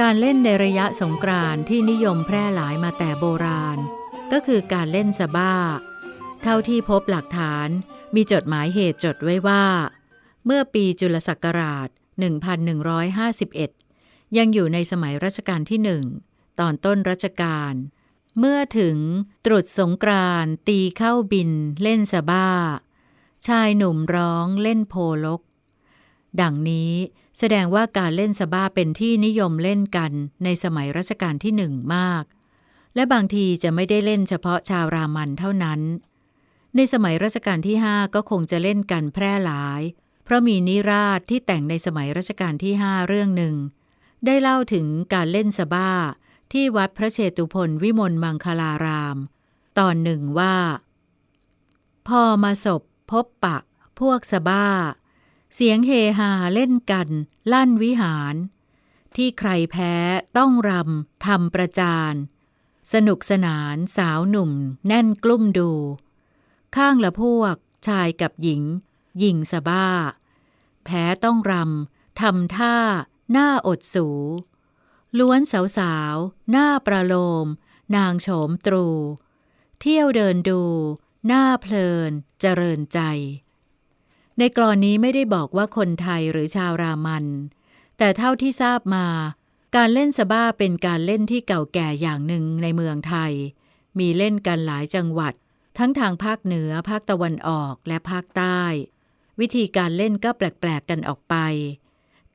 การเล่นในระยะสงกรานที่นิยมแพร่หลายมาแต่โบราณ ก็คือการเล่นสบ้า เท่าที่พบหลักฐานมีจดหมายเหตุจดไว้ว่า เมื่อปีจุลศักราช 1151 ยังอยู่ในสมัยรัชกาลที่หนึ่งตอนต้นรัชกาลเมื่อถึงตรุษสงกรานตีเข้าบินเล่นสบ้า ชายหนุ่มร้องเล่นโพลก ดังนี้ แสดงว่าการเล่นสบ้าเป็นที่นิยมเล่นกันในสมัยรัชกาลที่หนึ่งมาก และบางทีจะไม่ได้เล่นเฉพาะชาวรามันเท่านั้น ในสมัยรัชกาลที่ห้าก็คงจะเล่นกันแพร่หลาย เพราะมีนิราศที่แต่งในสมัยรัชกาลที่ห้าเรื่องหนึ่ง ได้เล่าถึงการเล่นสบ้าที่วัดพระเชตุพนวิมลมังคลาราม ตอนหนึ่งว่า พอมาศพพบปะ พวกสบ้า เสียงเฮฮาเล่นกัน ลั่นวิหาร ที่ใครแพ้ต้องรำทำประจานสนุกสนานสาวหนุ่ม แน่นกลุ่มดู ข้างละพวก ชายกับหญิง หญิงสะบ้า แพ้ต้องรำทำท่า หน้าอดสู ล้วนสาวสาวหน้าประโลม นางโฉมตรู เที่ยวเดินดู หน้าเพลินเจริญใจ ในกรอนนี้ไม่ได้บอกว่าคนไทยหรือชาวรามัน แต่เท่าที่ทราบมา การเล่นสบ้าเป็นการเล่นที่เก่าแก่อย่างหนึ่งในเมืองไทย มีเล่นกันหลายจังหวัด ทั้งทางภาคเหนือ ภาคตะวันออกและภาคใต้ วิธีการเล่นก็แปลกๆกันออกไป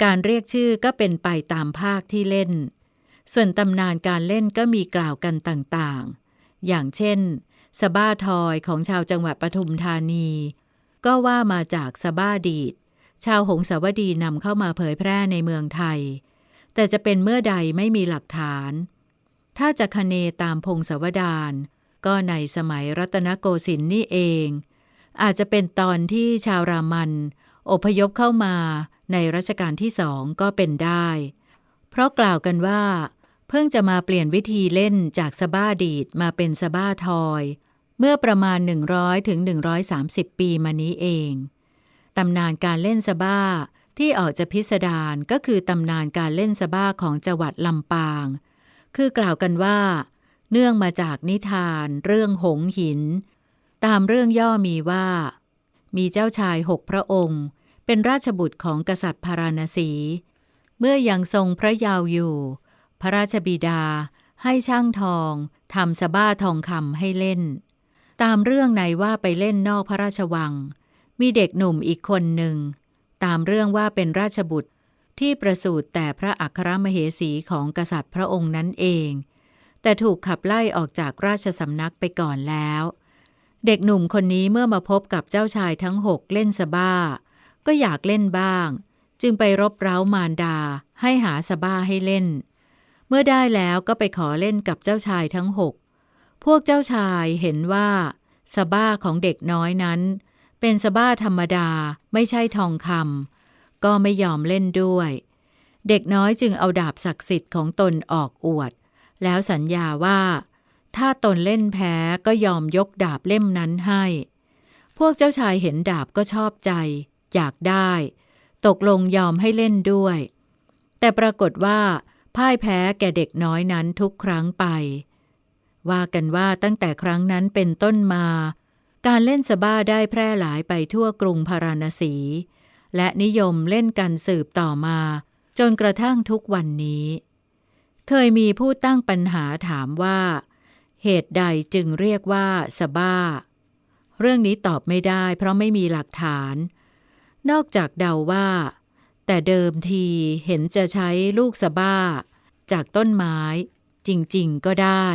การเรียกชื่อก็เป็นไปตามภาคที่เล่น ส่วนตำนานการเล่นก็มีกล่าวกันต่างๆ อย่างเช่นสบ้าทอยของชาวจังหวัดปทุมธานี ก็ว่ามาจากสบ้าดีดชาวหงสาวดีนำเข้ามาเผยแพร่ในเมืองไทย แต่จะเป็นเมื่อใดไม่มีหลักฐาน ถ้าจะคเนตามพงศาวดารก็ในสมัยรัตนโกสินทร์นี่เอง อาจจะเป็นตอนที่ชาวรามัน อพยพเข้ามาในรัชกาลที่สองก็เป็นได้ เพราะกล่าวกันว่า เพิ่งจะมาเปลี่ยนวิธีเล่นจากสบ้าดีดมาเป็นสบ้าทอย เมื่อประมาณ 100ถึง130 ปีมานี้เอง ตำนานการเล่นสะบ้าที่ออกจะพิสดารก็คือตำนานการเล่นสะบ้าของจังหวัดลำปาง คือกล่าวกันว่า เนื่องมาจากนิทาน เรื่องหงหิน ตามเรื่องย่อมีว่า มีเจ้าชายหกพระองค์ เป็นราชบุตรของกษัตริย์พาราณสี เมื่อยังทรงพระยาวอยู่ พระราชบิดาให้ช่างทองทำสะบ้าทองคำให้เล่น ตามเรื่องในว่าไปเล่นนอกพระราชวัง มีเด็กหนุ่มอีกคนหนึ่ง ตามเรื่องว่าเป็นราชบุตรที่ประสูติแต่พระอัครมเหสีของกษัตริย์พระองค์นั้นเอง แต่ถูกขับไล่ออกจากราชสำนักไปก่อนแล้ว เด็กหนุ่มคนนี้เมื่อมาพบกับเจ้าชายทั้งหกเล่นสบ้า ก็อยากเล่นบ้าง จึงไปรบเร้ามารดาให้หาสบ้าให้เล่น เมื่อได้แล้วก็ไปขอเล่นกับเจ้าชายทั้งหก พวกเจ้าชายเห็นว่าสบ้าของเด็กน้อยนั้น เป็นสบ้าธรรมดาไม่ใช่ทองคำก็ไม่ยอมเล่นด้วย เด็กน้อยจึงเอาดาบศักดิ์สิทธิ์ของตนออกอวด แล้วสัญญาว่า ถ้าตนเล่นแพ้ก็ยอมยกดาบเล่มนั้นให้ พวกเจ้าชายเห็นดาบก็ชอบใจ อยากได้ ตกลงยอมให้เล่นด้วย แต่ปรากฏว่าพ่ายแพ้แก่เด็กน้อยนั้นทุกครั้งไป ว่ากันว่าตั้งแต่ครั้งนั้นเป็นต้นมา การเล่นสบ้าได้แพร่หลายไปทั่วกรุงพาราณสี และนิยมเล่นกันสืบต่อมา จนกระทั่งทุกวันนี้ เคยมีผู้ตั้งปัญหาถามว่า เหตุใดจึงเรียกว่าสบ้า เรื่องนี้ตอบไม่ได้เพราะไม่มีหลักฐาน นอกจากเดาว่า แต่เดิมทีเห็นจะใช้ลูกสบ้า จากต้นไม้ จริงๆก็ได้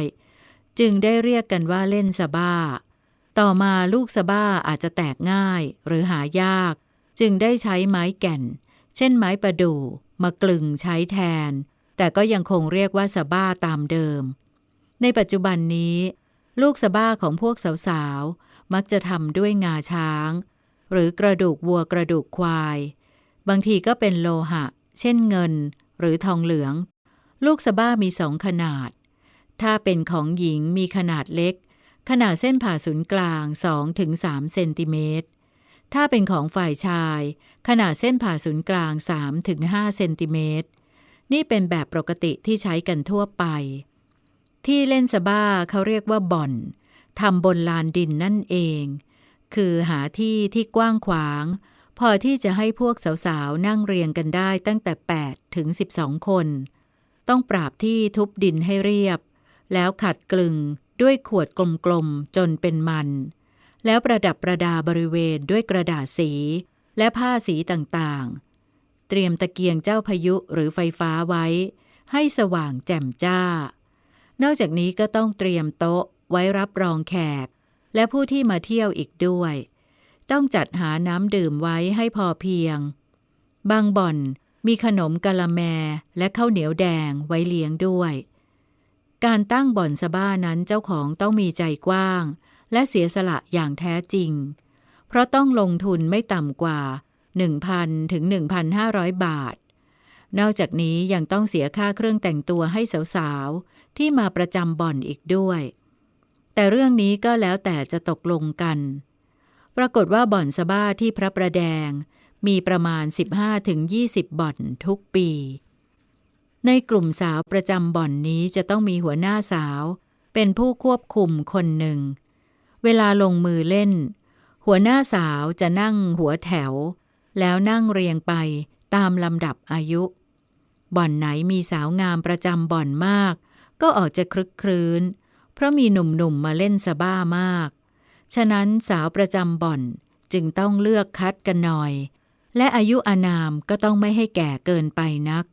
จึงได้เรียกกันว่าเล่นสะบ้า ต่อมาลูกสะบ้าอาจจะแตกง่ายหรือหายาก จึงได้ใช้ไม้แก่น เช่นไม้ประดู่มากลึงใช้แทน แต่ก็ยังคงเรียกว่าสะบ้าตามเดิม ในปัจจุบันนี้ ลูกสะบ้าของพวกสาวๆ มักจะทำด้วยงาช้าง หรือกระดูกวัวกระดูกควาย บางทีก็เป็นโลหะ เช่นเงิน หรือทองเหลือง ลูกสะบ้ามีสองขนาด ถ้าเป็นของหญิงมีขนาดเล็ก ขนาดเส้นผ่าศูนย์กลาง 2-3 เซนติเมตร ถ้าเป็นของฝ่ายชาย ขนาดเส้นผ่าศูนย์กลาง 3-5 เซนติเมตร นี่เป็นแบบปกติที่ใช้กันทั่วไป ที่เล่นสบ้าเขาเรียกว่าบ่อนทำบนลานดินนั่นเอง คือหาที่ที่กว้างขวาง พอที่จะให้พวกสาวๆ นั่งเรียงกันได้ตั้งแต่ 8 ถึง 12 คน ต้องปราบที่ทุบดินให้เรียบ แล้วขัดกลึงด้วยขวดกลมๆจนเป็นมัน แล้วประดับประดาบริเวณด้วยกระดาษสี และผ้าสีต่างๆ เตรียมตะเกียงเจ้าพายุหรือไฟฟ้าไว้ ให้สว่างแจ่มจ้า นอกจากนี้ก็ต้องเตรียมโต๊ะไว้รับรองแขก และผู้ที่มาเที่ยวอีกด้วย ต้องจัดหาน้ำดื่มไว้ให้พอเพียง บางบ่อนมีขนมกะละแมและข้าวเหนียวแดงไว้เลี้ยงด้วย การตั้งบ่อนสบ้านั้นเจ้าของต้องมีใจกว้าง และเสียสละอย่างแท้จริง เพราะต้องลงทุนไม่ต่ำกว่า 1,000 ถึง 1,500 บาท นอกจากนี้ยังต้องเสียค่าเครื่องแต่งตัวให้สาวๆ ที่มาประจำบ่อนอีกด้วย แต่เรื่องนี้ก็แล้วแต่จะตกลงกัน ปรากฏว่าบ่อนสบ้าที่พระประแดงมีประมาณ 15-20 บ่อนทุกปี ในกลุ่มสาวประจำบ่อนนี้จะต้องมีหัวหน้าสาว เป็นผู้ควบคุมคนหนึ่ง เวลาลงมือเล่น หัวหน้าสาวจะนั่งหัวแถว แล้วนั่งเรียงไปตามลำดับอายุ บ่อนไหนมีสาวงามประจำบ่อนมาก ก็ออกจะคลึกครื้น เพราะมีหนุ่มๆมาเล่นสบ้ามาก ฉะนั้นสาวประจำบ่อนจึงต้องเลือกคัดกันหน่อย และอายุอานามก็ต้องไม่ให้แก่เกินไปนัก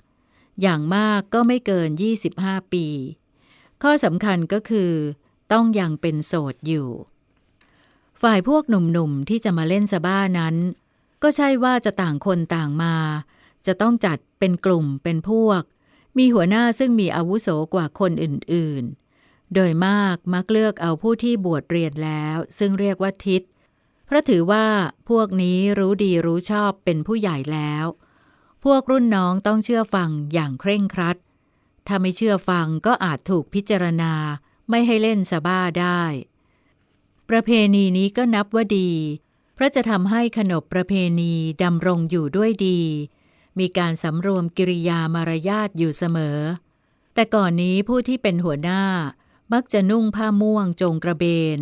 อย่างมากก็ไม่เกิน 25 ปี ข้อสำคัญก็คือ ต้องยังเป็นโสดอยู่ ฝ่ายพวกหนุ่มๆที่จะมาเล่นสบ้านั้น ก็ใช่ว่าจะต่างคนต่างมา จะต้องจัดเป็นกลุ่มเป็นพวก มีหัวหน้าซึ่งมีอาวุโสกว่าคนอื่นๆ โดยมากมักเลือกเอาผู้ที่บวชเรียนแล้ว ซึ่งเรียกว่าทิศเพราะถือว่าพวกนี้รู้ดีรู้ชอบเป็นผู้ใหญ่แล้ว พวกรุ่นน้องต้องเชื่อฟังอย่างเคร่งครัด ถ้าไม่เชื่อฟังก็อาจถูกพิจารณาไม่ให้เล่นสบ้าได้ ประเพณีนี้ก็นับว่าดี เพราะจะทำให้ขนบประเพณีดำรงอยู่ด้วยดี มีการสำรวมกิริยามารยาทอยู่เสมอ แต่ก่อนนี้ผู้ที่เป็นหัวหน้า มักจะนุ่งผ้าม่วงจงกระเบน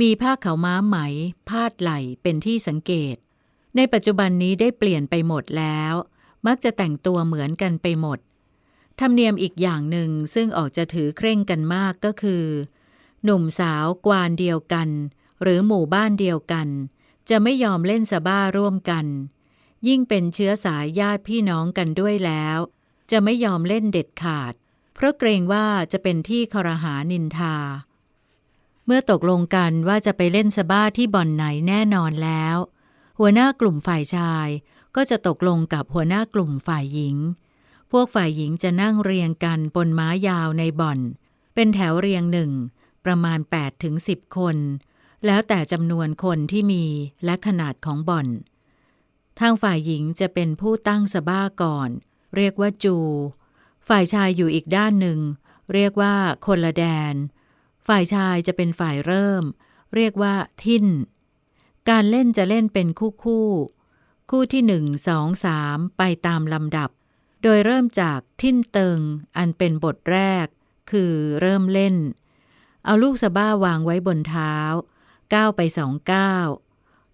มีผ้าขาวม้าไหม พาดไหลเป็นที่สังเกต ในปัจจุบันนี้ได้เปลี่ยนไปหมดแล้ว มักจะแต่งตัวเหมือนกันไปหมด ธรรมเนียมอีกอย่างหนึ่งซึ่งออกจะถือเคร่งกันมากก็คือ หนุ่มสาวกวานเดียวกัน หรือหมู่บ้านเดียวกัน จะไม่ยอมเล่นสบ้าร่วมกัน ยิ่งเป็นเชื้อสายญาติพี่น้องกันด้วยแล้ว จะไม่ยอมเล่นเด็ดขาด เพราะเกรงว่าจะเป็นที่ครหานินทา เมื่อตกลงกันว่าจะไปเล่นสบ้าที่บ่อนไหนแน่นอนแล้ว หัวหน้ากลุ่มฝ่ายชาย ก็จะตกลงกับหัวหน้ากลุ่มฝ่ายหญิง พวกฝ่ายหญิงจะนั่งเรียงกันบนม้ายาวในบ่อน เป็นแถวเรียงหนึ่ง ประมาณ8ถึง10 คน แล้วแต่จำนวนคนที่มีและขนาดของบ่อน ทางฝ่ายหญิงจะเป็นผู้ตั้งสบ้าก่อน เรียกว่าจู ฝ่ายชายอยู่อีกด้านหนึ่ง เรียกว่าคนละแดน ฝ่ายชายจะเป็นฝ่ายเริ่ม เรียกว่าทิ่นการเล่นจะเล่นเป็นคู่คู่ คู่ที่หนึ่งสองสามไปตามลำดับ โดยเริ่มจากทิ่นเติง อันเป็นบทแรก คือเริ่มเล่น เอาลูกสะบ้าวางไว้บนเท้าก้าวไปสองก้าว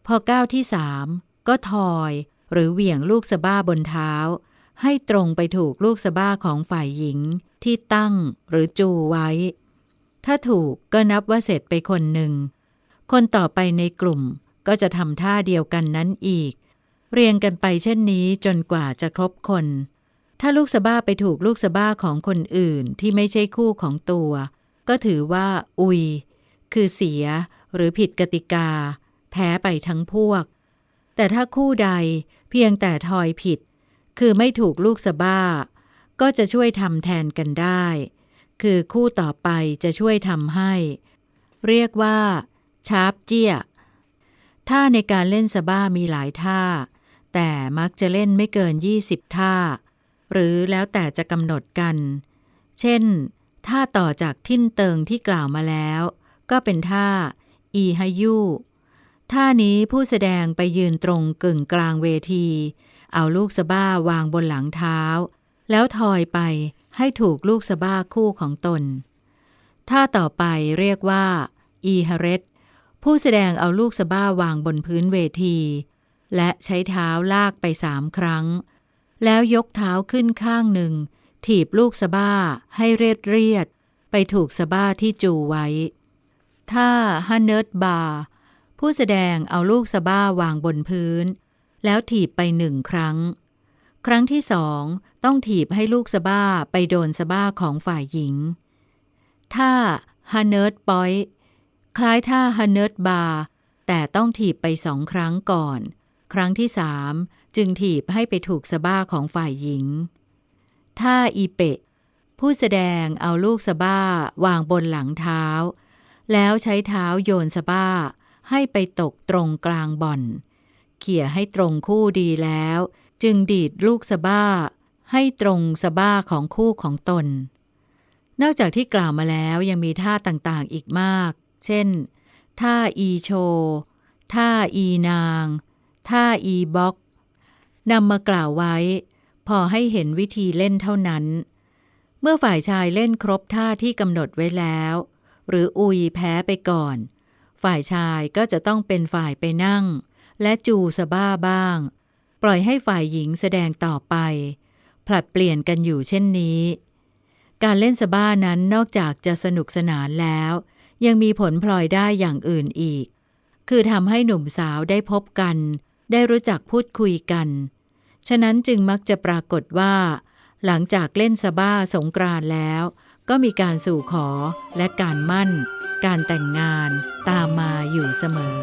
พอก้าวที่สามก็ทอยหรือเหวี่ยงลูกสะบ้าบนเท้า ให้ตรงไปถูกลูกสะบ้าของฝ่ายหญิงที่ตั้งหรือจูไว้ ถ้าถูกก็นับว่าเสร็จไปคนหนึ่ง คนต่อไปในกลุ่มก็จะทำท่าเดียวกันนั้นอีก เรียงกันไปเช่นนี้จนกว่าจะครบคน ถ้าลูกสะบ้าไปถูกลูกสะบ้าของคนอื่นที่ไม่ใช่คู่ของตัว ก็ถือว่า อุย คือเสียหรือผิดกติกา แพ้ไปทั้งพวก แต่ถ้าคู่ใดเพียงแต่ทอยผิด คือไม่ถูกลูกสะบ้า ก็จะช่วยทำแทนกันได้ คือคู่ต่อไปจะช่วยทำให้ เรียกว่า ชาร์ปเจี้ยท่าในการเล่นสะบ้ามีหลายท่า แต่มักจะเล่นไม่เกิน 20 ท่า หรือแล้วแต่จะกำหนดกัน เช่น ท่าต่อจากทิ้นเติงที่กล่าวมาแล้ว ก็เป็นท่า อีฮายุท่านี้ผู้แสดงไปยืนตรงกึ่งกลางเวที เอาลูกสะบ้าวางบนหลังเท้า แล้วทอยไปให้ถูกลูกสะบ้าคู่ของตน ท่าต่อไปเรียกว่า อีฮาเรตผู้แสดงเอาลูกสะบ้าวางบนพื้นเวที และใช้เท้าลากไปสามครั้ง แล้วยกเท้าขึ้นข้างหนึ่ง ถีบลูกสะบ้าให้เรียดเรียด ไปถูกสะบ้าที่จูไว้ท่าฮันเนิร์ดบาร์ผู้แสดงเอาลูกสะบ้าวางบนพื้น แล้วถีบไปหนึ่งครั้ง ครั้งที่สองต้องถีบให้ลูกสะบ้าไปโดนสะบ้าของฝ่ายหญิงท่าฮันเนิร์ดปอยคล้ายท่าฮันเนิร์ดบาร์แต่ต้องถีบไปสองครั้งก่อน ครั้งที่สามจึงถีบให้ไปถูกสะบ้าของฝ่ายหญิงท่าอีเปะ ผู้แสดงเอาลูกสะบ้าวางบนหลังเท้า แล้วใช้เท้าโยนสะบ้า ให้ไปตกตรงกลางบ่อน เขี่ยให้ตรงคู่ดีแล้ว จึงดีดลูกสะบ้า ให้ตรงสะบ้าของคู่ของตน นอกจากที่กล่าวมาแล้วยังมีท่าต่างๆอีกมาก เช่น ท่าอีโช ท่าอีนาง ท่าอีบ็อกนำมากล่าวไว้ พอให้เห็นวิธีเล่นเท่านั้น เมื่อฝ่ายชายเล่นครบท่าที่กำหนดไว้แล้ว หรืออุยแพ้ไปก่อน ฝ่ายชายก็จะต้องเป็นฝ่ายไปนั่ง และจูสบ้าบ้าง ปล่อยให้ฝ่ายหญิงแสดงต่อไป ผลัดเปลี่ยนกันอยู่เช่นนี้ การเล่นสบ้านั้นนอกจากจะสนุกสนานแล้ว ยังมีผลพลอยได้อย่างอื่นอีก คือทำให้หนุ่มสาวได้พบกัน ได้รู้จักพูดคุยกัน ฉะนั้นจึงมักจะปรากฏว่า หลังจากเล่นสบ้าสงกรานแล้ว ก็มีการสู่ขอและการมั่น การแต่งงานตามมาอยู่เสมอ